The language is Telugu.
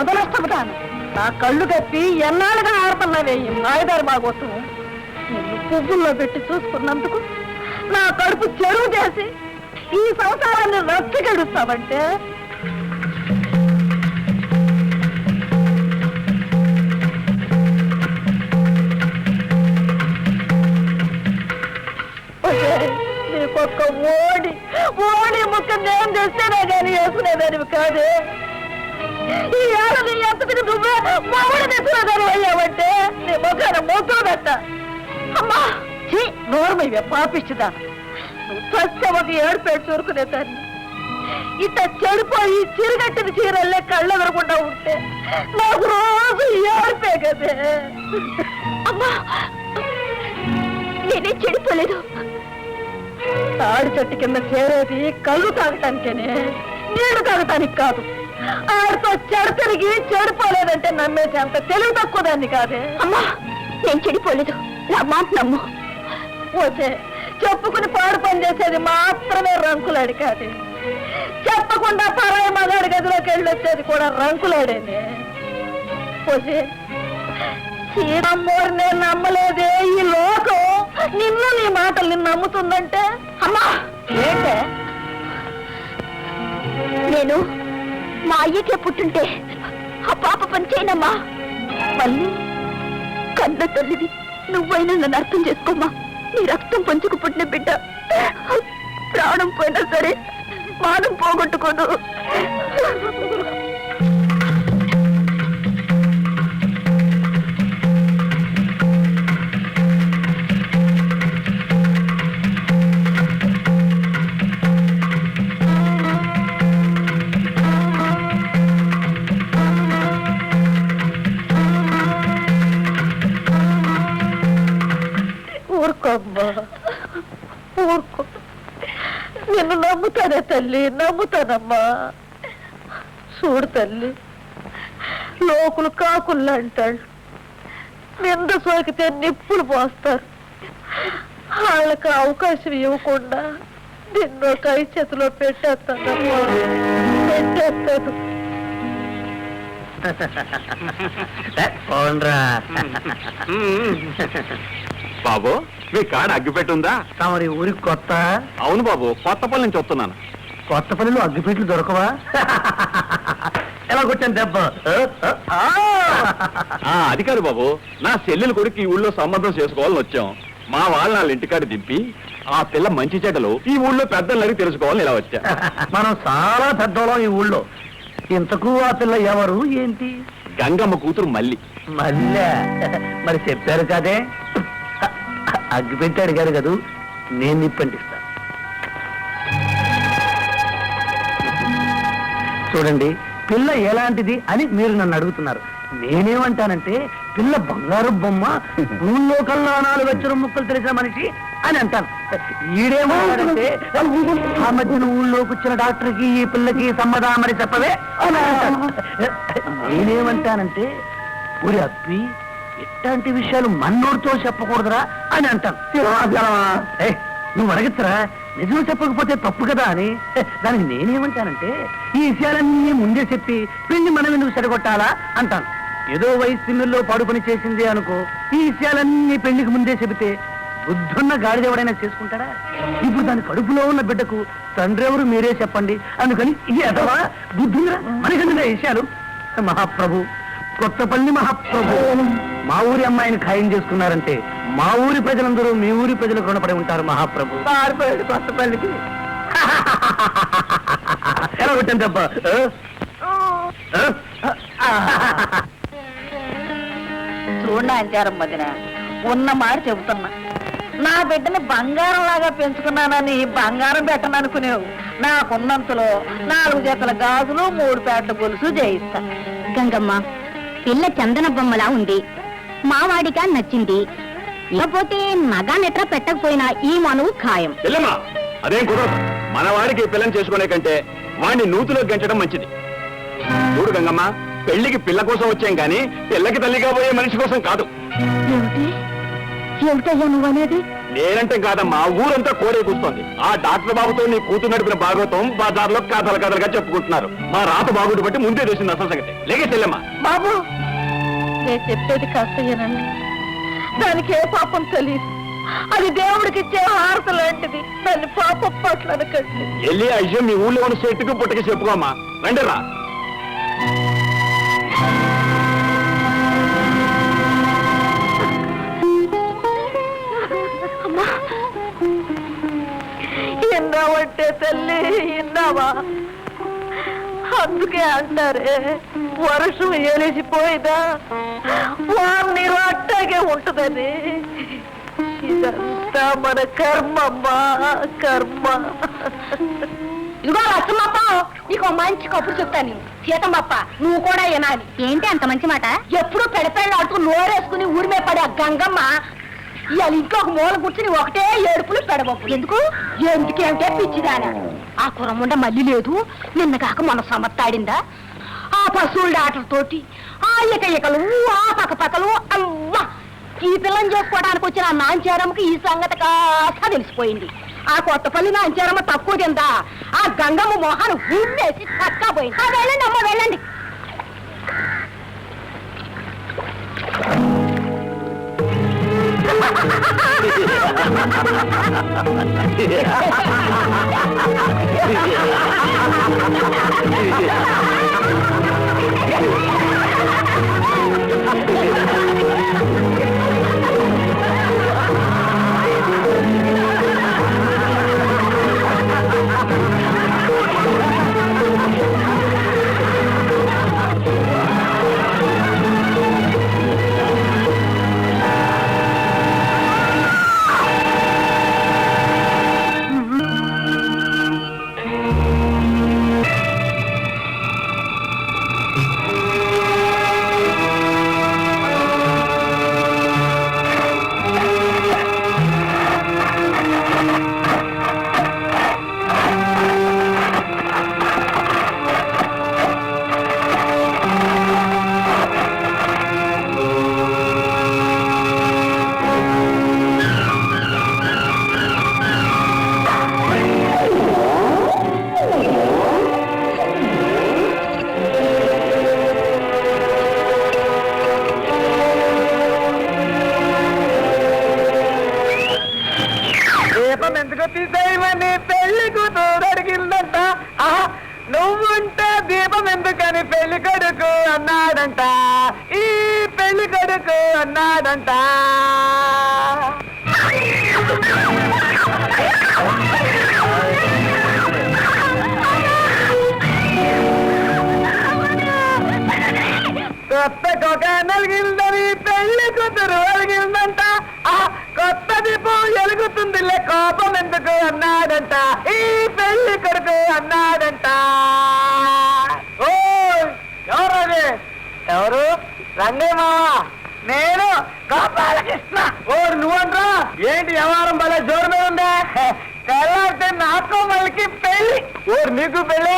వదలొస్తాను. నా కళ్ళు కప్పి ఎన్నాళ్ళుగా ఆడుతున్నావే ఈ మాయదారి బాగోసం నిన్ను పువ్వుల్లో పెట్టి చూసుకున్నందుకు నా కడుపు చెరువు చేసి ఈ సంసారాన్ని రక్తి గడుస్తావంటే నీకొక్క ఓడి ఓడి ముక్క నేను తెస్తేనే కానీ వేసుకునేదానివి కాదే? ఈ ఏడాది ఎంతటికి నువ్వే? మా ఊడ తెచ్చినదాని అయ్యావంటే? నీ ముఖాన మూతులు పెట్ట. అమ్మా! ఛీ, నోర్మయ్య పాపిస్తుదా నువ్వు చస్తే ఒక ఏడుపేడు చూరుకునేదాన్ని ఇట్ట చెడిపోయి చిరుగట్టిన చీరల్లే కళ్ళు ఎదరకుండా ఉంటే నాకు రోజు ఏడుపే కదే అమ్మా! నేనే చెడిపోలేదు తాడి చెట్టు కింద చేరేది కళ్ళు తాగటానికేనే. నీళ్ళు తాగటానికి కాదు. ఆడితో చెడు తిరిగి చెడిపోలేదంటే నమ్మేసి అంత తెలివి తక్కువ దాన్ని కాదే. అమ్మా నేను చెడిపోలేదు. నా మాట నమ్ము. పోతే చెప్పుకుని పాడు పని చేసేది మాత్రమే రంకులాడి కాదు. చెప్పకుండా పరాయి మగాడి గదిలోకి వెళ్ళి వచ్చేది కూడా రంకులాడేనే. పోతే శ్రీరామ్మోరు నేను నమ్మలేదే ఈ లోకం. నిన్ను నీ మాటలు నిన్ను నమ్ముతుందంటే? అమ్మా! ఏంటే? నేను మా అయ్యకే పుట్టుంటే ఆ పాప పని చేయనమ్మా మళ్ళీ కన్న తల్లిది నువ్వైనా నన్ను అర్థం చేసుకోమ్మా. నీ రక్తం పంచుకు పుట్టిన బిడ్డ ప్రాణం పోయినా సరే మానం పోగొట్టుకోదు. అమ్మా. ఊరుకో. నిన్ను నమ్ముతానే తల్లి నమ్ముతానమ్మా. చూడు తల్లి లోకులు కాకులు అంటాడు నింద సోకితే నిప్పులు పోస్తారు. వాళ్ళకి అవకాశం ఇవ్వకుండా నిన్ను కై చేతిలో పెట్టేస్తాను పోన్రా బాబు మీ కాడ అగ్గిపెట్టుందా? తమరి ఊరికి కొత్త. అవును బాబు కొత్తపల్లి నుంచి వస్తున్నాను. కొత్త పనిలో అగ్గిపెట్లు దొరకవా? ఎలా కొట్టాను దెబ్బ? ఆ, అది కాదు బాబు నా చెల్లెలు కొడుకు ఈ ఊళ్ళో సంబంధం చేసుకోవాలని వచ్చాం. మా వాళ్ళ వాళ్ళ ఇంటికాడ దింపి ఆ పిల్ల మంచి చెడ్డలు ఈ ఊళ్ళో పెద్దలు అడిగి తెలుసుకోవాలని ఇలా వచ్చా. మనం చాలా పెద్దోళ్ళం ఈ ఊళ్ళో. ఇంతకు ఆ పిల్ల ఎవరు ఏంటి? గంగమ్మ కూతురు మల్లి. మళ్ళా మరి చెప్పారు కదే. అగ్గిపెట్టి అడిగారు కదూ నేను నిప్పంటిస్తా చూడండి పిల్ల ఎలాంటిది అని మీరు నన్ను అడుగుతున్నారు. నేనేమంటానంటే పిల్ల బంగారు బొమ్మ ఊళ్ళో కల్లా నాలుగు వచ్చిన ముక్కలు తెలిసిన మనిషి అని అంటాను. ఈడేమంటాడంటే ఆ మధ్యన ఊళ్ళోకి వచ్చిన డాక్టర్కి ఈ పిల్లకి సమ్మదామని చెప్పవే అని అంటాను. నేనేమంటానంటే ఊరి అప్పి ఇట్లాంటి విషయాలు మన్నోడితో చెప్పకూడదురా అని అంటాను. నువ్వు అడగచ్చురా? నిజం చెప్పకపోతే తప్పు కదా అని. దానికి నేనేమంటానంటే ఈ విషయాలన్నీ ముందే చెప్పి పెళ్ళి మనం ఎందుకు చెడగొట్టాలా అంటాను. ఏదో వయసు సిమ్మిల్లో పాడు పని చేసింది అనుకో ఈ విషయాలన్నీ పెళ్ళికి ముందే చెబితే బుద్ధున్న గాడిద ఎవడైనా చేసుకుంటాడా? ఇప్పుడు దాని కడుపులో ఉన్న బిడ్డకు తండ్రి ఎవరు మీరే చెప్పండి. అందుకని ఇది అదవా బుద్ధుందిరా మనకెందుకు ఈ విషయాలు? మహాప్రభు కొత్తపల్లి మహాప్రభు. మా ఊరి అమ్మాయిని ఖాయం చేసుకున్నారంటే మా ఊరి ప్రజలందరూ మీ ఊరి ప్రజలకు రుణపడి ఉంటారు మహాప్రభు. పారిపోయాడు కొత్తపల్లికి. ఎలా కొట్టాను ఆ? ఆ? చూడండి అంచారం మదిన ఉన్న మాట చెబుతున్నా. నా బిడ్డని బంగారం లాగా పెంచుకున్నానని బంగారం పెట్టను అనుకునేవు. నాకున్నంతలో నాలుగు జతల గాజులు మూడు పేటల గొలుసు చేయిస్తా గంగమ్మ పిల్ల చందన బొమ్మలా ఉంది. మావాడిగా నచ్చింది. ఇకపోతే నగా నెట్ర పెట్టకపోయినా ఈ మనువు ఖాయం. చెల్లెమ్మా అదేం కుదరదు. మన వాడికి ఈ పిల్లని చేసుకునే కంటే వాడిని నూతిలో గెంచడం మంచిది. చూడు గంగమ్మ పెళ్ళికి పిల్ల కోసం వచ్చాం కానీ పిల్లకి తల్లి కాబోయే మనిషి కోసం కాదు. ఏమిటయ్యా నువ్వనేది నేనంటే కాదమ్మా ఊరంతా కోరే కూస్తోంది. ఆ డాక్టర్ బాబుతో నీ కూతురు నడిపిన భాగవతం బజార్లో కథలు కథలుగా చెప్పుకుంటున్నారు. మా రాత బాగుడు బట్టి ముందే తెలిసింది అసలు సంగతి. లేకే చెల్లెమ్మా. బాబు నేను చెప్పేది కాస్త వినండి దానికి ఏ పాపం తెలియదు. అది దేవుడికి ఇచ్చే హారత లాంటిది. దాన్ని పాపం పట్ల అనకండి. వెళ్ళి ఆ విషయం మీ ఊళ్ళో ఉన్న చెట్టుకు పుట్టకి చెప్పుకోమ్మా. రండి రా. విన్నావంటే తల్లి విన్నావా అందుకే అంటారే వర్షం ఎలిసిపోయినా వారు నీరు అట్టాగే ఉంటుందని. ఇదంతా మన కర్మమ్మా కర్మ. ఇదిగో లచ్చమ్మప్ప నీకు మంచి కబురు చెప్తాను. సీతమ్మప్ప నువ్వు కూడా వినాలి. ఏంటి అంత మంచి మాట? ఎప్పుడు పెడపెళ్ళాడుతూ నోరేసుకుని ఊరిమే పడే ఆ గంగమ్మ ఇవాళ ఒక మూల కూర్చుని ఒకటే ఏడుపులు పెడబొప్పులు ఎందుకు? ఎందుకేమిటే పిచ్చిదాన. ఆ కురముండ మళ్ళీ లేదు. నిన్న కాక మొన్న సమత్తాడిందా? ఆ పశువుల ఆటలతోటి ఆ ఇక ఆ పక్కపక్కలు అవ్వా! ఈ పిల్లని చేసుకోవడానికి వచ్చిన ఆ నాంచారమ్మకి ఈ సంగతి కాస్త తెలిసిపోయింది. ఆ కొత్తపల్లి నాంచారమ్మ తక్కువ తిందా? ఆ గంగమ్మ మొహాన్ని ఊపేసి తక్కపోయింది పోయింది వెళ్ళండి అమ్మ వెళ్ళండి. దీపం అందుకని పెళ్ళి కొడుకు అన్నాడంట. ఈ పెళ్ళి కొడుకు అన్నాడంట. కొత్త కొక నలిగిందని పెళ్ళి కూతురు అలిగిందంట. ఆ కొత్త దీపం ఎలుగుతుందిలే కోపం ఎందుకు అన్నాడంట. ఈ పెళ్ళి కొడుకు అన్నాడంట ఓ ఎవరది ఎవరు? రండి మావా. నేను గోపాలకృష్ణ. ఓ నువ్వంట్రా? ఏంటి వ్యవహారం భలే జోరు మీద ఉందా? తెల్లారితే నాకు మళ్ళీ పెళ్ళి ఓ నీకు పెళ్ళి